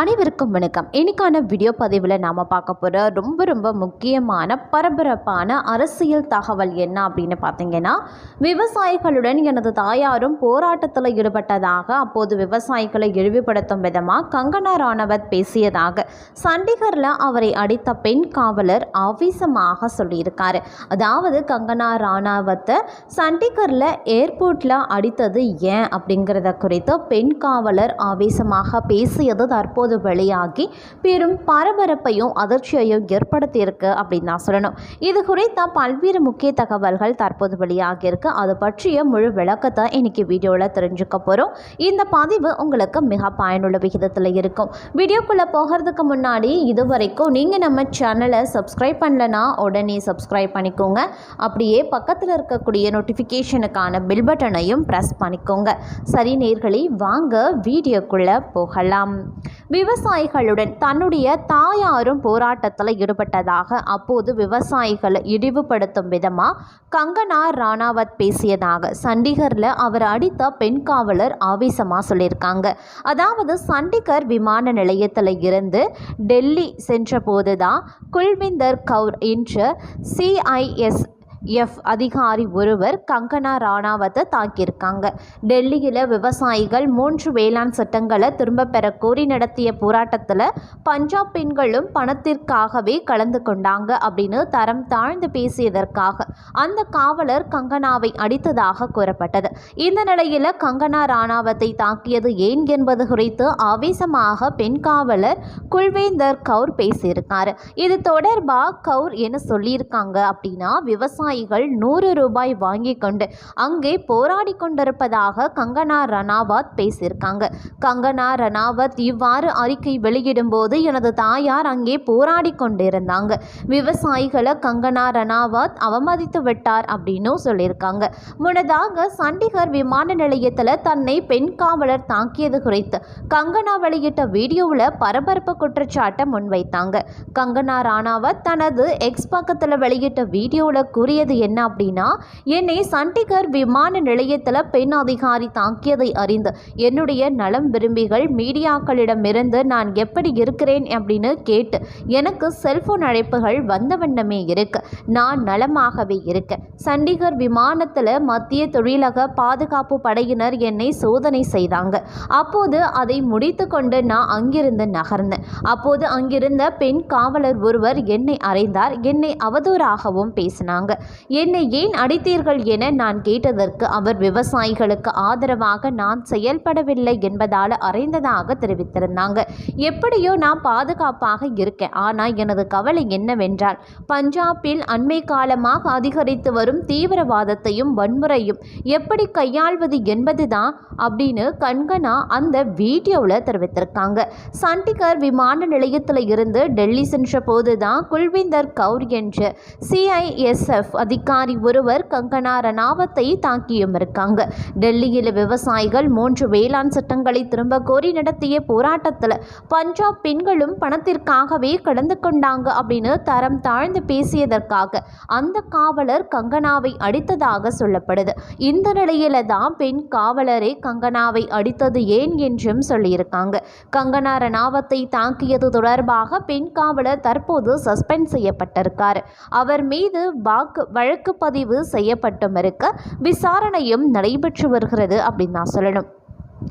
அனைவருக்கும் வணக்கம். இன்னைக்கான வீடியோ பதிவில் நாம் பார்க்க போகிற ரொம்ப ரொம்ப முக்கியமான பரபரப்பான அரசியல் தகவல் என்ன அப்படின்னு பார்த்தீங்கன்னா விவசாயிகளுடன் எனது தாயாரும் போராட்டத்தில் ஈடுபட்டதாக அப்போது விவசாயிகளை இழிவுபடுத்தும் விதமாக கங்கனா ராணவத் பேசியதாக சண்டிகரில் அவரை அடித்த பெண் காவலர் ஆவேசமாக சொல்லியிருக்காரு. அதாவது கங்கனா ராணாவத்தை சண்டிகரில் ஏர்போர்ட்டில் அடித்தது ஏன் அப்படிங்கிறத குறித்து பெண் காவலர் ஆவேசமாக பேசியது தற்போது வெளியாகி பெரும் பரபரப்பையும் அதிர்ச்சியையும் ஏற்படுத்தியிருக்கு அப்படின்னு தான் சொல்லணும். இது குறித்த பல்வேறு முக்கிய தகவல்கள் தற்போது வெளியாகியிருக்கு. அது பற்றிய முழு விளக்கத்தை இன்னைக்கு வீடியோவில் தெரிஞ்சுக்க போகிறோம் இந்த பதிவு உங்களுக்கு மிக பயனுள்ள விகிதத்தில் இருக்கும். வீடியோக்குள்ளே போகிறதுக்கு முன்னாடி இது வரைக்கும் நீங்கள் நம்ம சேனலை சப்ஸ்கிரைப் பண்ணலனா உடனே சப்ஸ்கிரைப் பண்ணிக்கோங்க. அப்படியே பக்கத்தில் இருக்கக்கூடிய நோட்டிஃபிகேஷனுக்கான பில் பட்டனையும் ப்ரெஸ் பண்ணிக்கோங்க. சரி நேர்களே வாங்க வீடியோக்குள்ளே போகலாம். விவசாயிகளுடன் தன்னுடைய தாயாரும் போராட்டத்தில் ஈடுபட்டதாக அப்போது விவசாயிகளை இழிவுபடுத்தும் விதமாக கங்கனா ராணாவத் பேசியதாக சண்டிகரில் அவர் அடித்த பெண் காவலர் ஆவேசமாக சொல்லியிருக்காங்க. அதாவது சண்டிகர் விமான நிலையத்தில் இருந்து டெல்லி சென்றபோது தான் குல்விந்தர் கவுர் என்ற சிஐஎஸ் எஃப் அதிகாரி ஒருவர் கங்கனா ராணாவத்தை தாக்கியிருக்காங்க. டெல்லியில் விவசாயிகள் மூன்று வேளாண் சட்டங்களை திரும்ப பெற கோரி நடத்திய போராட்டத்தில் பஞ்சாப் பெண்களும் பணத்திற்காகவே கலந்து கொண்டாங்க அப்படின்னு தரம் தாழ்ந்து பேசியதற்காக அந்த காவலர் கங்கனாவை அடித்ததாக கூறப்பட்டது. இந்த நிலையில் கங்கனா ராணாவத்தை தாக்கியது ஏன் என்பது குறித்து ஆவேசமாக பெண் காவலர் குல்வேந்தர் கவுர் பேசியிருக்காரு. இது தொடர்பாக கவுர் என்ன சொல்லியிருக்காங்க அப்படின்னா விவசாயிகள் நூறு ரூபாய் வாங்கி கொண்டு அங்கே போராடி கொண்டிருப்பதாக கங்கனா ரணாவத் பேசியிருக்காங்க. கங்கனா ரணாவத் இவ்வாறு அறிக்கை வெளியிடும்போது எனது தாயார் அங்கே போராடி கொண்டிருந்தாங்க. விவசாயிகளை கங்கனா ரணாவத் அவமதித்து விட்டார் அப்படின்னும் சொல்லியிருக்காங்க. முன்னதாக சண்டிகர் விமான நிலையத்தில் தன்னை பெண் காவலர் தாக்கியது குறித்து கங்கனா வெளியிட்ட வீடியோவில் பரபரப்பு குற்றச்சாட்டை முன்வைத்தாங்க. கங்கனா ராணாவத் தனது எக்ஸ் பக்கத்தில் வெளியிட்ட வீடியோவில் கூறிய கூறியது என்ன அப்படின்னா என்னை சண்டிகர் விமான நிலையத்தில் பெண் அதிகாரி தாக்கியதை அறிந்து என்னுடைய நலம் விரும்பிகள் மீடியாக்களிடமிருந்து நான் எப்படி இருக்கிறேன் அப்படின்னு கேட்டு எனக்கு செல்போன் அழைப்புகள் வந்த வண்ணமே இருக்கு. நான் நலமாகவே இருக்கேன். சண்டிகர் விமானத்தில் மத்திய தொழிலக பாதுகாப்பு படையினர் என்னை சோதனை செய்தாங்க. அப்போது அதை முடித்து கொண்டு நான் அங்கிருந்து நகர்ந்தேன். அப்போது அங்கிருந்த பெண் காவலர் ஒருவர் என்னை அறைந்தார். என்னை அவதூறாகவும் பேசினாங்க. என்னை ஏன் அடித்தீர்கள் என நான் கேட்டதற்கு அவர் விவசாயிகளுக்கு ஆதரவாக நான் செயல்படவில்லை என்பதால் அறைந்ததாக தெரிவித்திருந்தாங்க. எப்படியோ நான் பாதுகாப்பாக இருக்கேன். ஆனால் எனது கவலை என்னவென்றால் பஞ்சாபில் அண்மை காலமாக அதிகரித்து வரும் தீவிரவாதத்தையும் வன்முறையும் எப்படி கையாள்வது என்பதுதான் அப்படின்னு கண்கனா அந்த வீடியோவில் தெரிவித்திருக்காங்க. சண்டிகர் விமான நிலையத்தில் இருந்து டெல்லி சென்ற போது தான் குல்விந்தர் கவுர் என்ற சிஐஎஸ்எஃப் அதிகாரி ஒருவர் கங்கனா ரணாவத்தை தாக்கியும் இருக்காங்க டெல்லியில் விவசாயிகள் மூன்று வேளாண் சட்டங்களை திரும்ப கோரி நடத்திய போராட்டத்தில் பஞ்சாப் பெண்களும் பணத்திற்காகவே கலந்து கொண்டாங்க அப்படின்னு தரம் தாழ்ந்து பேசியதற்காக அந்த காவலர் கங்கனாவை அடித்ததாக சொல்லப்படுது. இந்த நிலையில தான் பெண் காவலரே கங்கனாவை அடித்தது ஏன் என்றும் சொல்லியிருக்காங்க. கங்கனா ரணாவத்தை தாக்கியது தொடர்பாக பெண் காவலர் தற்போது சஸ்பெண்ட் செய்யப்பட்டிருக்கார். அவர் மீது வாக்கு வழக்கு பதிவு செய்யப்பட்டும் இருக்க விசாரணையும் நடைபெற்று வருகிறது அப்படின்னு நான் சொல்லணும்.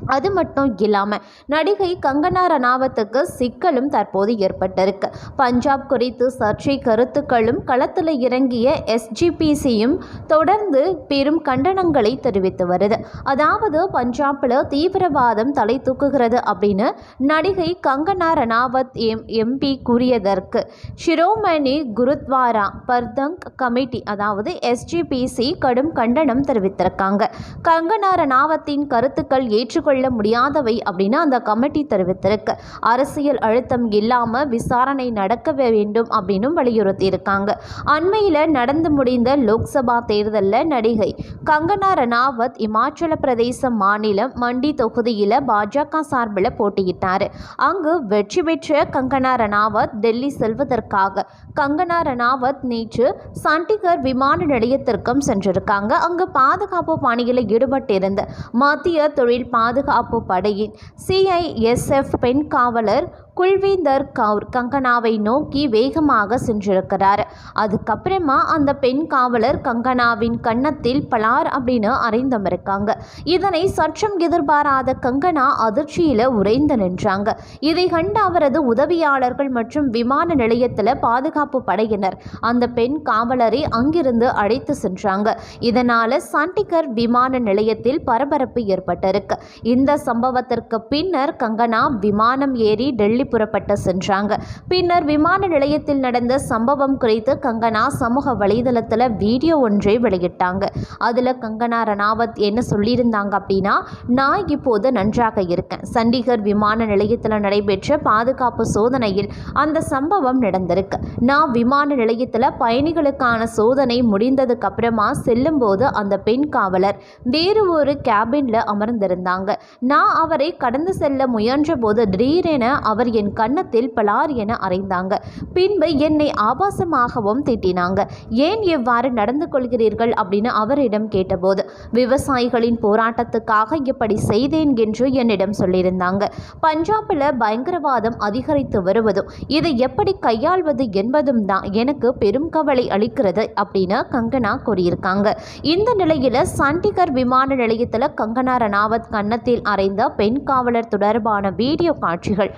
அது மட்டும் இல்லாமல் நடிகை கங்கனா ரணாவத்துக்கு சிக்கலும் தற்போது ஏற்பட்டிருக்கு. பஞ்சாப் குறித்து சர்ச்சை கருத்துக்களும் களத்தில் இறங்கிய எஸ்ஜிபிசியும் தொடர்ந்து பெரும் கண்டனங்களை தெரிவித்து வருது. அதாவது பஞ்சாபில் தீவிரவாதம் தலை தூக்குகிறது அப்படின்னு நடிகை கங்கனா ரணாவத் எம் எம்பி கூறியதற்கு ஷிரோமணி குருத்வாரா பர்தங் கமிட்டி அதாவது எஸ்ஜிபிசி கடும் கண்டனம் தெரிவித்திருக்காங்க. கங்கனா ரணாவத்தின் கருத்துக்கள் ஏற்றுக்கொள்ள முடியாதவை அப்படின்னு அந்த கமிட்டி தெரிவித்திருக்கு. அரசியல் அழுத்தம் இல்லாமல் விசாரணை நடக்க வேண்டும் அப்படின்னும் வலியுறுத்தி இருக்காங்க அண்மையில் நடந்து முடிந்த லோக்சபா தேர்தலில் நடிகை கங்கனா ரணாவத் இமாச்சல பிரதேச மாநிலம் மண்டி தொகுதியில் பாஜக சார்பில் போட்டியிட்டார். அங்கு வெற்றி பெற்ற கங்கனா ரணாவத் டெல்லி செல்வதற்காக. கங்கனா ரணாவத் நேற்று சண்டிகர் விமான நிலையத்திற்கும் சென்றிருக்காங்க. அங்கு பாதுகாப்பு பணியில் ஈடுபட்டிருந்த மத்திய தொழில் பாதுகாப்பு பாதுகாப்பு படையின் சிஐஎஸ்எஃப் பெண் காவலர் குல்வீந்தர் கவுர் கங்கனாவை நோக்கி வேகமாக சென்றிருக்கிறார். அதுக்கப்புறமா அந்த பெண் காவலர் கங்கனாவின் கன்னத்தில் பலார் அப்படின்னு அறைந்தம் இருக்காங்க இதனை சற்றும் எதிர்பாராத கங்கனா அதிர்ச்சியில் உறைந்து நின்றாங்க. இதை கண்ட அவரது உதவியாளர்கள் மற்றும் விமான நிலையத்தில் பாதுகாப்பு படையினர் அந்த பெண் காவலரை அங்கிருந்து அழைத்து சென்றாங்க. இதனால சண்டிகர் விமான நிலையத்தில் பரபரப்பு ஏற்பட்டிருக்கு. இந்த சம்பவத்திற்கு பின்னர் கங்கனா விமானம் ஏறி டெல்லி புறப்பட்டு சென்றாங்க. பின்னர் விமான நிலையத்தில் நடந்த சம்பவம் குறித்து கங்கனா சமூக வலைதளத்தில் வீடியோ ஒன்றை வெளியிட்டாங்க. அதில் கங்கனா ரணாவத் என்ன சொல்லியிருந்தாங்க அப்படின்னா நான் இப்போது நன்றாக இருக்கேன். சண்டிகர் விமான நிலையத்தில் நடைபெற்ற பாதுகாப்பு சோதனையில் அந்த சம்பவம் நடந்திருக்கு. நான் விமான நிலையத்தில் பயணிகளுக்கான சோதனை முடிந்ததுக்கு அப்புறமா செல்லும்போது அந்த பெண் காவலர் வேறு ஒரு கேபினில் அமர்ந்திருந்தாங்க. நான் அவரை கடந்து செல்ல முயன்ற போது திடீரென அவர் என் கன்னத்தில் பலார் என அறைந்தாங்க. பின்பு என்னை ஆபாசமாகவும் திட்டினாங்க. ஏன் எவ்வாறு நடந்து கொள்கிறீர்கள்? அப்படின்னு அவரிடம் கேட்டபோது விவசாயிகளின் போராட்டத்துக்காக இப்படி செய்தேன் என்று என்னிடம் சொல்லியிருந்தாங்க. பஞ்சாபில் பயங்கரவாதம் அதிகரித்து வருவதும் இதை எப்படி கையாள்வது என்பதும் தான் எனக்கு பெரும் கவலை அளிக்கிறது அப்படின்னு கங்கனா கூறியிருக்காங்க. இந்த நிலையில் சண்டிகர் விமான நிலையத்தில் கங்கனா ரணாவத் கன்னத்தில் அறைந்த பெண் காவலர் தொடர்பான வீடியோ காட்சிகள்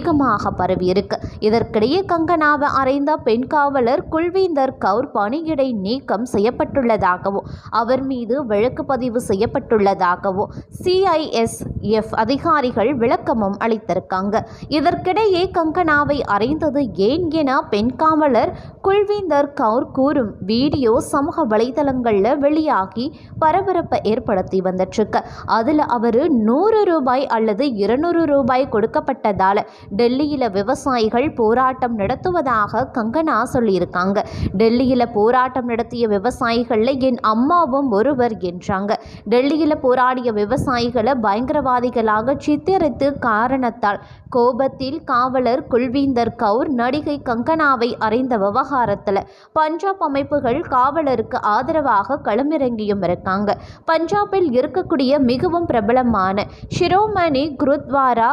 வேகமாக பரவியிருக்கு இதற்கிடையே கங்கனாவை அறைந்த பெண் காவலர் குல்வீந்தர் கவுர் பணியிடை நீக்கம் செய்யப்பட்டுள்ளதாகவும் அவர் மீது வழக்கு பதிவு செய்யப்பட்டுள்ளதாகவும் சிஐஎஸ்எஃப் அதிகாரிகள் விளக்கமும் அளித்திருக்காங்க. இதற்கிடையே கங்கனாவை அறைந்தது ஏன் என பெண் காவலர் குல்வீந்தர் கவுர் கூறும் வீடியோ சமூக வலைதளங்களில் வெளியாகி பரபரப்பை ஏற்படுத்தி வந்துட்டுருக்கு அதில் அவர் நூறு ரூபாய் அல்லது இருநூறு ரூபாய் கொடுக்கப்பட்டதால் டெல்லியில் விவசாயிகள் போராட்டம் நடத்துவதாக கங்கனா சொல்லியிருக்காங்க. டெல்லியில் போராட்டம் நடத்திய விவசாயிகளில் என் அம்மாவும் ஒருவர் என்றாங்க. டெல்லியில் போராடிய விவசாயிகளை பயங்கரவாதிகளாக சித்தரித்து காரணத்தால் கோபத்தில் காவலர் குல்வீந்தர் கவுர் நடிகை கங்கனாவை அறைந்த விவகாரத்தில் பஞ்சாப் அமைப்புகள் காவலருக்கு ஆதரவாக களமிறங்கியும் இருக்காங்க. பஞ்சாபில் இருக்கக்கூடிய மிகவும் பிரபலமான ஷிரோமணி குருத்வாரா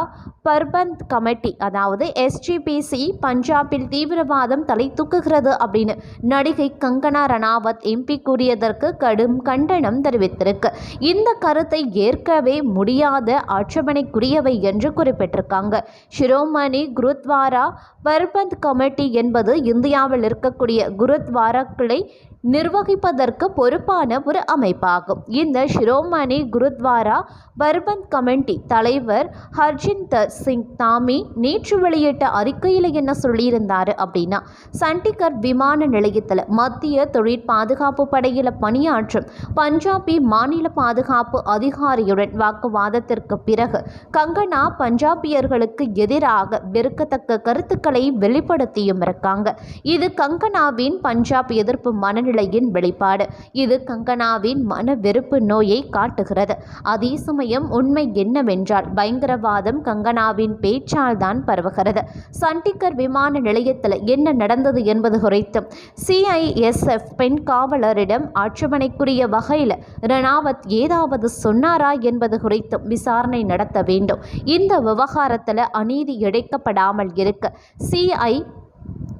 பர்பந்த் கமிட்டி அதாவது எஸ்ஜிபிசி பஞ்சாபில் தீவிரவாதம் தலை தூக்குகிறது அப்படின்னு நடிகை கங்கனா ரணாவத் எம்பி கூறியதற்கு கடும் கண்டனம் தெரிவித்திருக்கு. இந்த கருத்தை ஏற்கவே முடியாத ஆட்சேபனைக்குரியவை என்று குறிப்பிட்டிருக்காங்க. ஷிரோமணி குருத்வாரா பர்பந்த் கமிட்டி என்பது இந்தியாவில் இருக்கக்கூடிய குருத்வாராக்களை நிர்வகிப்பதற்கு பொறுப்பான ஒரு அமைப்பாகும். இந்த ஷிரோமணி குருத்வாரா பர்பந்த் கமிட்டி தலைவர் ஹர்ஜிந்தர் சிங் தாமி நேற்று வெளியிட்ட அறிக்கையில் என்ன சொல்லியிருந்தாரு அப்படின்னா சண்டிகர் விமான நிலையத்தில் மத்திய தொழிற் பாதுகாப்பு படையில் பணியாற்றும் பஞ்சாபி மாநில பாதுகாப்பு அதிகாரியுடன் வாக்குவாதத்திற்கு பிறகு கங்கனா பஞ்சாபியர்களுக்கு எதிராக வெறுக்கத்தக்க கருத்துக்களை வெளிப்படுத்தியும் இருக்காங்க. இது கங்கனாவின் பஞ்சாப் எதிர்ப்பு மனநிலை மனநிலையின் வெளிப்பாடு. இது கங்கனாவின் மன வெறுப்பு நோயை காட்டுகிறது. அதே சமயம் உண்மை என்னவென்றால் பயங்கரவாதம் கங்கனாவின் பேச்சால் தான் பரவுகிறது. சண்டிகர் விமான நிலையத்தில் என்ன நடந்தது என்பது குறித்தும் சிஐஎஸ்எஃப் பெண் காவலரிடம் ஆட்சேபனைக்குரிய வகையில் ரணாவத் ஏதாவது சொன்னாரா என்பது குறித்தும் விசாரணை நடத்த வேண்டும். இந்த விவகாரத்தில் அநீதி இழைக்கப்படாமல் இருக்க சிஐ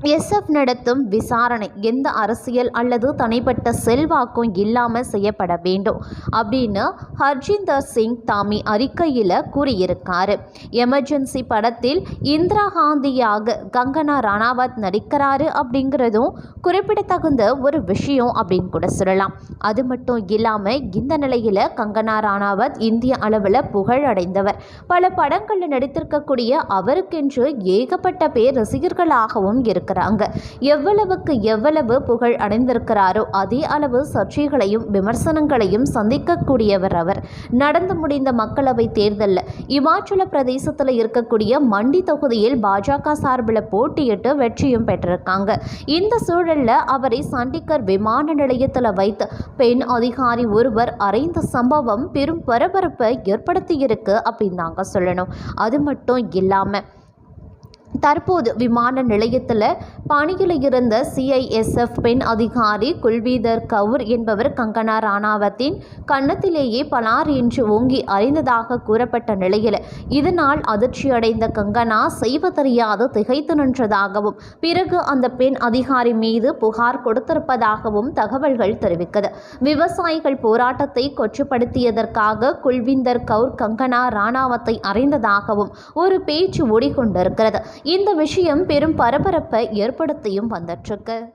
எஸ்எஃப் நடத்தும் விசாரணை எந்த அரசியல் அல்லது தனிப்பட்ட செல்வாக்கும் இல்லாமல் செய்யப்பட வேண்டும் அப்படின்னு ஹர்ஜிந்தர் சிங் தாமி அறிக்கையில் கூறியிருக்காரு. எமர்ஜென்சி படத்தில் இந்திரா காந்தியாக கங்கனா ராணாவத் நடிக்கிறாரு அப்படிங்கிறதும் குறிப்பிடத்தகுந்த ஒரு விஷயம் அப்படின்னு கூட சொல்லலாம். அது மட்டும் இல்லாமல் இந்த நிலையில் கங்கனா ராணாவத் இந்திய அளவில் புகழடைந்தவர் பல படங்களில் நடித்திருக்கக்கூடிய அவருக்கென்று ஏகப்பட்ட பேர் ரசிகர்களாகவும் இருக்கிறாங்க எவ்வளவுக்கு எவ்வளவு புகழ் அடைந்திருக்கிறாரோ அதே அளவு சர்ச்சைகளையும் விமர்சனங்களையும் சந்திக்கக்கூடியவர் அவர். நடந்து முடிந்த மக்களவை தேர்தலில் இமாச்சல பிரதேசத்தில் இருக்கக்கூடிய மண்டி தொகுதியில் பாஜக சார்பில் போட்டியிட்டு வெற்றியும் பெற்றிருக்காங்க. இந்த சூழலில் அவரை சண்டிகர் விமான நிலையத்தில் வைத்து பெண் அதிகாரி ஒருவர் அறைந்த சம்பவம் பெரும் பரபரப்பை ஏற்படுத்தியிருக்கு அப்படின்னு நாங்கள் சொல்லணும். அது மட்டும் இல்லாமல் தற்போது விமான நிலையத்தில் பணியில் இருந்த சிஐஎஸ்எஃப் பெண் அதிகாரி குல்வீதர் கவுர் என்பவர் கங்கனா ராணாவத்தின் கன்னத்திலேயே பலார் என்று ஓங்கி அறிந்ததாக கூறப்பட்ட நிலையில் இதனால் அதிர்ச்சியடைந்த கங்கனா செய்வதறியாது திகைத்து நின்றதாகவும் பிறகு அந்த பெண் அதிகாரி மீது புகார் கொடுத்திருப்பதாகவும் தகவல்கள் தெரிவிக்கிறது விவசாயிகள் போராட்டத்தை கொச்சப்படுத்தியதற்காக குல்விந்தர் கவுர் கங்கனா ராணாவத்தை அறிந்ததாகவும் ஒரு பேச்சு ஓடிக்கொண்டிருக்கிறது. இந்த விஷயம் பெரும் பரபரப்பை ஏற்படுத்தியும் வந்துட்டுருக்கு.